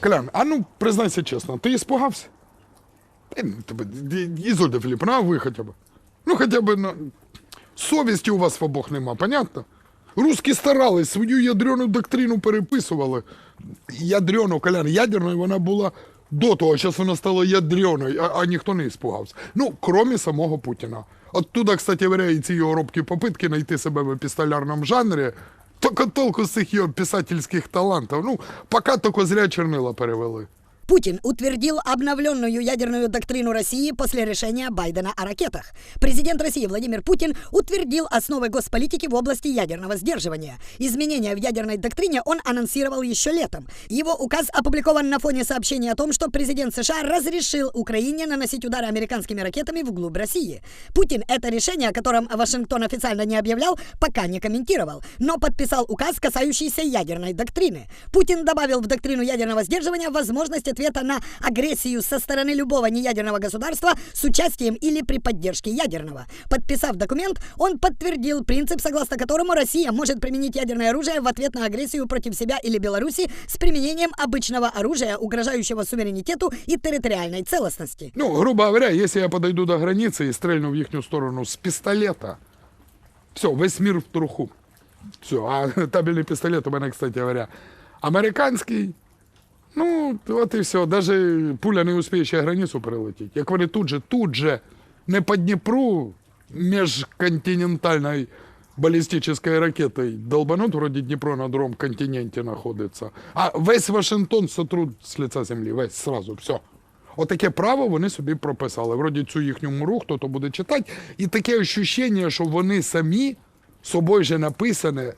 Колян, а ну признайся чесно, ти іспугався? Та тебе, Ізольда Філіпповна, а ви хоча б. Ну, хоча б, ну, совісті у вас в обох нема, понятно? Русські старались, свою ядрену доктрину переписували. Ядрену, Колян, ядерною вона була до того, зараз вона стала ядреною, а, а ніхто не іспугався. Ну, крім самого Путіна. Оттуда, кстати і ці його робкі попитки знайти себе в епістолярному жанрі, тільки толку з цих його писательських талантів. Ну, пока только зря чернила перевели. Путин утвердил обновленную ядерную доктрину России после решения Байдена о ракетах. Президент России Владимир Путин утвердил основы госполитики в области ядерного сдерживания. Изменения в ядерной доктрине он анонсировал еще летом. Его указ опубликован на фоне сообщения о том, что президент США разрешил Украине наносить удары американскими ракетами вглубь России. Путин это решение, о котором Вашингтон официально не объявлял, пока не комментировал, но подписал указ, касающийся ядерной доктрины. Путин добавил в доктрину ядерного сдерживания возможность ответа на агрессию со стороны любого неядерного государства с участием или при поддержке ядерного. Подписав документ, он подтвердил принцип, согласно которому Россия может применить ядерное оружие в ответ на агрессию против себя или Беларуси с применением обычного оружия, угрожающего суверенитету и территориальной целостности. Ну, грубо говоря, если я подойду до границы и стрельну в їхню сторону с пистолета, все, весь мир в труху. Все, а табельный пистолет у мене, кстати говоря, американський. Ну, от і все. Даже пуля не успіє ще границю перелетіти. Як вони тут же, тут же, не по Дніпру, міжконтинентальної балістичної ракетой долбанут, вроде Дніпро на другому континенті знаходиться, а весь Вашингтон сотрут з лиця землі, весь сразу, все. Отаке право вони собі прописали. Вроді цю їхню муру хто-то буде читати. І таке ощущення, що вони самі собою же написане,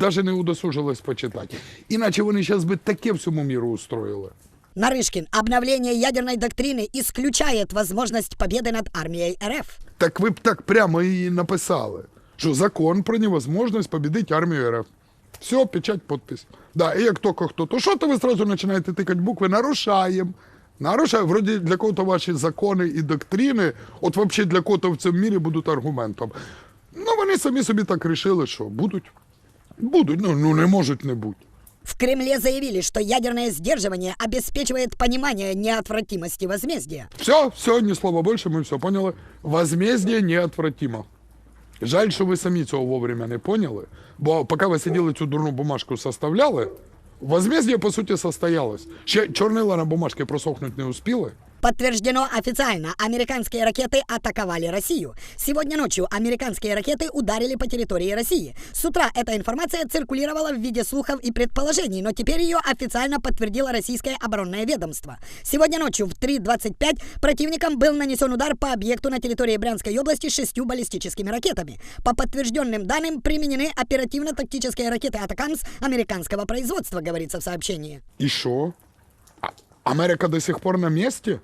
навіть не удосужились почитати. Іначе вони зараз би таке всьому міру устроїли. Нарышкин, обновление ядерной доктрины исключает возможность победы над армией РФ. Так ви б так прямо і написали, що закон про невозможность победить армію РФ. Все, печать, подпись. Да, і як тільки хто, то що то ви сразу починаєте тикати букви «нарушаємо». Нарушаємо, вроді для кого-то ваші закони і доктрини, от взагалі для кого-то в цьому мірі будуть аргументом. Ну, вони самі собі так рішили, що будуть. Будуть, ну, ну не можуть не бути. В Кремле заявили, что ядерное сдерживание обеспечивает понимание неотвратимости возмездия. Все, все, ні слова більше, ми все поняли. Возмездие неотвратимо. Жаль, що ви самі цього вовремя не поняли, бо поки ви сиділи цю дурну бумажку составляли, возмездие, по суті, состоялось. Ще чорнила на бумажці просохнуть не успіли. Подтверждено официально, американские ракеты атаковали Россию. Сегодня ночью американские ракеты ударили по территории России. С утра эта информация циркулировала в виде слухов и предположений, но теперь ее официально подтвердило российское оборонное ведомство. Сегодня ночью в 3.25 противником был нанесен удар по объекту на территории Брянской области шестью баллистическими ракетами. По подтвержденным данным применены оперативно-тактические ракеты «Атакамс» американского производства, говорится в сообщении. І що? А- Америка до сих пор на місці?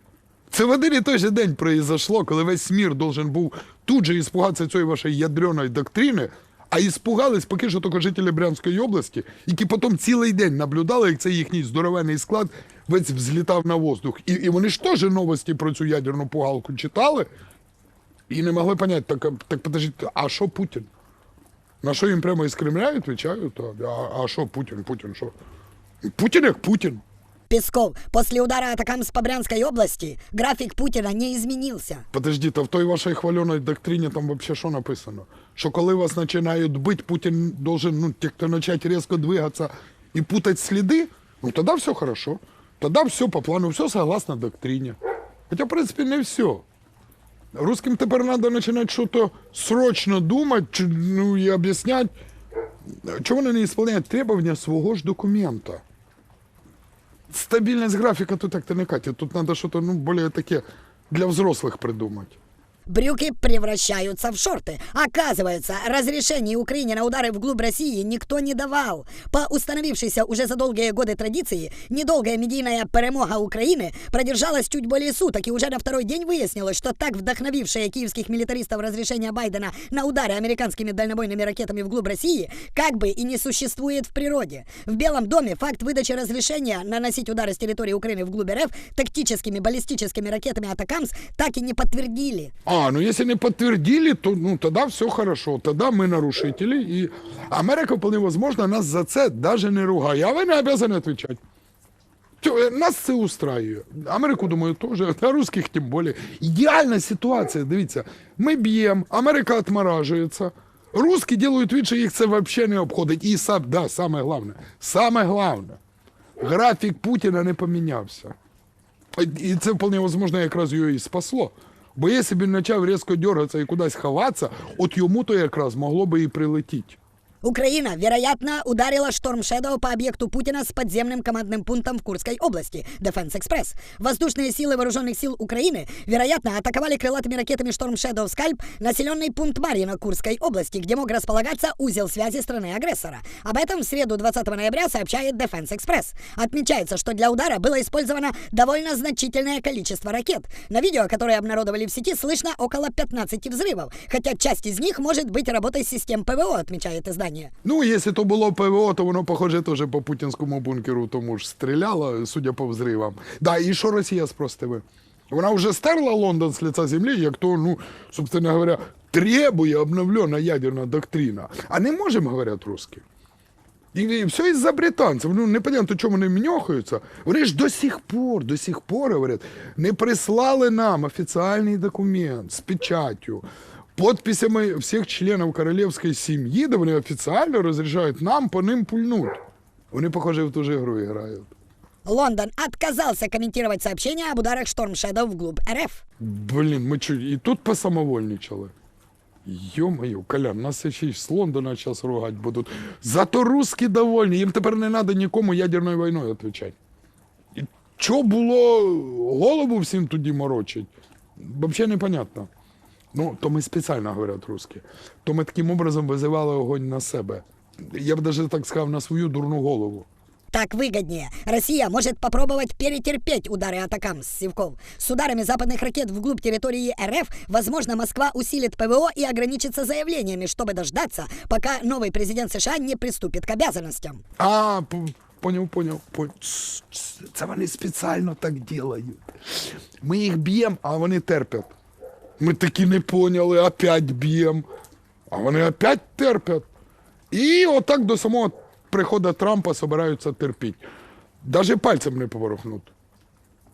Це в один і той же день произошло, коли весь мір должен був тут же іспугатися цієї вашої ядреної доктрини, а іспугались поки що тільки жителі Брянської області, які потім цілий день наблюдали, як цей їхній здоровенний склад весь взлітав на воздух. І, і вони ж теж новості про цю ядерну пугалку читали і не могли поняти, так, так подождіть, а що Путін? На що їм прямо із Кремля відповідають? А що Путін? Путін що? Путін як Путін. Песков, после удара атакамс по Брянской области график Путина не изменился. Подождіть, а в той вашій хваленій доктрині там вообще що написано? Що коли вас починають бити, Путін должен ну, як-то почати різко двигатися і путати сліди, ну тоді все хорошо. Тоді все по плану, все согласно доктрині. Хоча, в принципі, не все. Русским тепер треба починати щось срочно думати чи, ну, і об'ясняти, чого вони не виконують требування свого ж документа. Стабильность графика тут так-то не катит. Тут надо что-то, ну, более таке для взрослых придумать. Брюки превращаются в шорты. Оказывается, разрешений Украине на удары вглубь России никто не давал. По установившейся уже за долгие годы традиции, недолгая медийная перемога Украины продержалась чуть более суток, и уже на второй день выяснилось, что так вдохновившее киевских милитаристов разрешение Байдена на удары американскими дальнобойными ракетами вглубь России как бы и не существует в природе. В Белом доме факт выдачи разрешения наносить удары с территории Украины вглубь РФ тактическими баллистическими ракетами «Атакамс» так и не подтвердили. А, ну если не подтвердили, то ну тогда все хорошо. Тогда мы нарушители. И Америка вполне возможно нас за це даже не ругає. А ви не обязаны отвечать. Е, Нас це устраює. Америку, думаю, теж, а русських тим більше. Ідеальна ситуація, дивіться. Ми б'ємо, Америка відморажується. Русські роблять від, що їх це взагалі не обходить. І сам, да, саме головне, саме головне, графік Путіна не помінявся. І це вполне возможно якраз його і спасло. Бо якщо б він почав різко дергатися і кудись ховатися, от йому то якраз могло би і прилетіти. Украина, вероятно, ударила Шторм Shadow по объекту Путина с подземным командным пунктом в Курской области, Defense Express. Воздушные силы вооруженных сил Украины, вероятно, атаковали крылатыми ракетами Шторм Shadow Скальп населенный пункт Марьино Курской области, где мог располагаться узел связи страны-агрессора. Об этом в среду 20 ноября сообщает Defense Express. Отмечается, что для удара было использовано довольно значительное количество ракет. На видео, которое обнародовали в сети, слышно около 15 взрывов, хотя часть из них может быть работой систем ПВО, отмечает издание. Ну, якщо то було ПВО, то воно, похоже, теж по путінському бункеру тому ж стріляло, судя по взривам. Да, і що Росія спростиви? Вона вже стерла Лондон з лиця землі, як то, ну, собственно говоря, требує обновлена ядерна доктрина. А не можемо, говорять русські. І, і все із-за британців. Ну, непонятно, чому вони мньохаються. Вони ж до сих пор, до сих пор, говорять, не прислали нам офіційний документ з печаттю, подписями всіх членів королівської сім'ї, де вони офіційно розрішають нам по ним пульнуть. Вони, похоже, в ту же игру грають. Лондон отказался комментировать сообщения об ударах Шторм Shadow вглубь РФ. Блін, ми чу, і тут посамовольничали. Йо-моє, Колян, нас ще й з Лондона зараз ругать будуть. Зато русські довольні, їм тепер не треба нікому ядерною війною відповідати. І що було голову всім тоді морочить? Взагалі непонятно. Ну, то ми спеціально говорять русські. То ми таким образом визивали огонь на себе. Я б навіть так сказав, на свою дурну голову. Так выгоднее. Россия может попробовать перетерпеть удары атакам с Севков. С ударами западных ракет вглубь территории РФ, возможно, Москва усилит ПВО и ограничится заявлениями, чтобы дождаться, пока новый президент США не приступит к обязанностям. А, п- поняв, поняв, поняв. Ц- ц- Це вони спеціально так роблять. Ми їх б'ємо, а вони терплять. Ми таки не поняли, опять б'ємо. А вони опять терплять. І отак до самого приходу Трампа собираються терпіти. Даже пальцем не поворухнуть.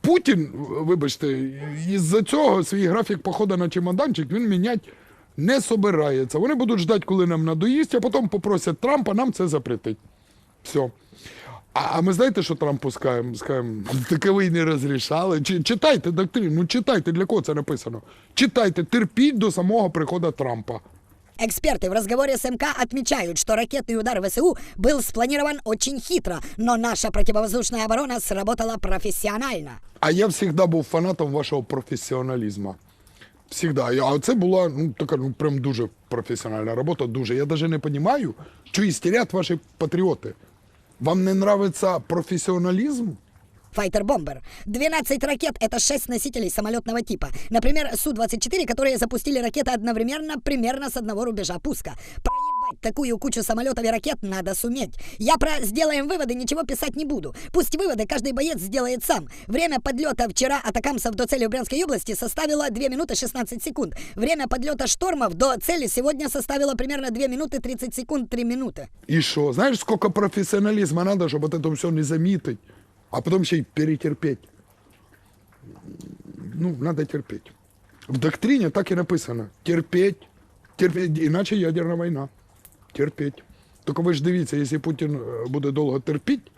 Путін, вибачте, із-за цього свій графік походу на чемоданчик він міняти не собирається. Вони будуть ждати, коли нам надоїсть, а потім попросять Трампа нам це запретить. Все. А, а ми знаєте, що Трампу скажемо? Скажемо, таковий не розрішали. Чи, читайте доктрину, ну читайте, для кого це написано. Читайте, терпіть до самого приходу Трампа. Эксперты в разговоре с МК отмечают, что ракетный удар ВСУ был спланирован очень хитро, но наша противовоздушная оборона сработала профессионально. А я завжди був фанатом вашого професіоналізму. Всегда. Я- А це була ну, така ну, прям дуже професіональна робота, дуже. Я навіть не розумію, що істерять ваші патріоти. Вам не нравиться професіоналізм? Файтер-бомбер. 12 ракет — это 6 носителей самолетного типа. Например, Су-24, которые запустили ракеты одновременно примерно с одного рубежа пуска. Проебать такую кучу самолетов и ракет надо суметь. Я про «сделаем выводы» ничего писать не буду. Пусть выводы каждый боец сделает сам. Время подлета вчера атакамсов до цели в Брянской области составило 2 минуты 16 секунд. Время подлета штормов до цели сегодня составило примерно 2 минуты 30 секунд 3 минуты. І що? Знаєш, скільки професіоналізму треба, щоб це все не замітити, а потім ще й перетерпіти. Ну, треба терпіти. В доктрині так і написано: терпіть, терпіть, іначе ядерна війна. Терпіть. Тільки ви ж дивіться, якщо Путін е, буде довго терпіти,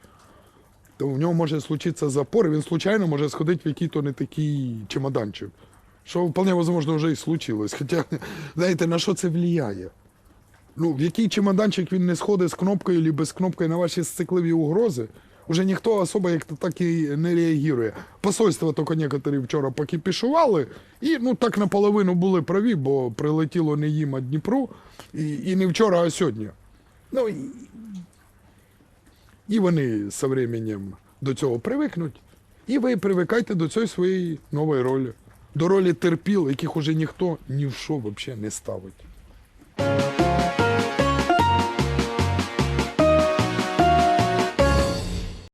то в нього може случитися запор, і він случайно може сходити в який-то не такий чемоданчик. Що вполне можливо вже і случилось. Хоча, знаєте, на що це впливає? Ну, в який чемоданчик він не сходить з кнопкою або без кнопки на ваші сцикливі угрози, уже ніхто особо як то так і не реагує. Посольства тільки некоторі вчора покіпішували, і ну так наполовину були праві, бо прилетіло не їм, а Дніпру, і, і не вчора, а сьогодні. Ну, і, і вони з временем до цього привикнуть. І ви привикайте до цієї своєї нової ролі. До ролі терпіл, яких уже ніхто ні в що взагалі не ставить.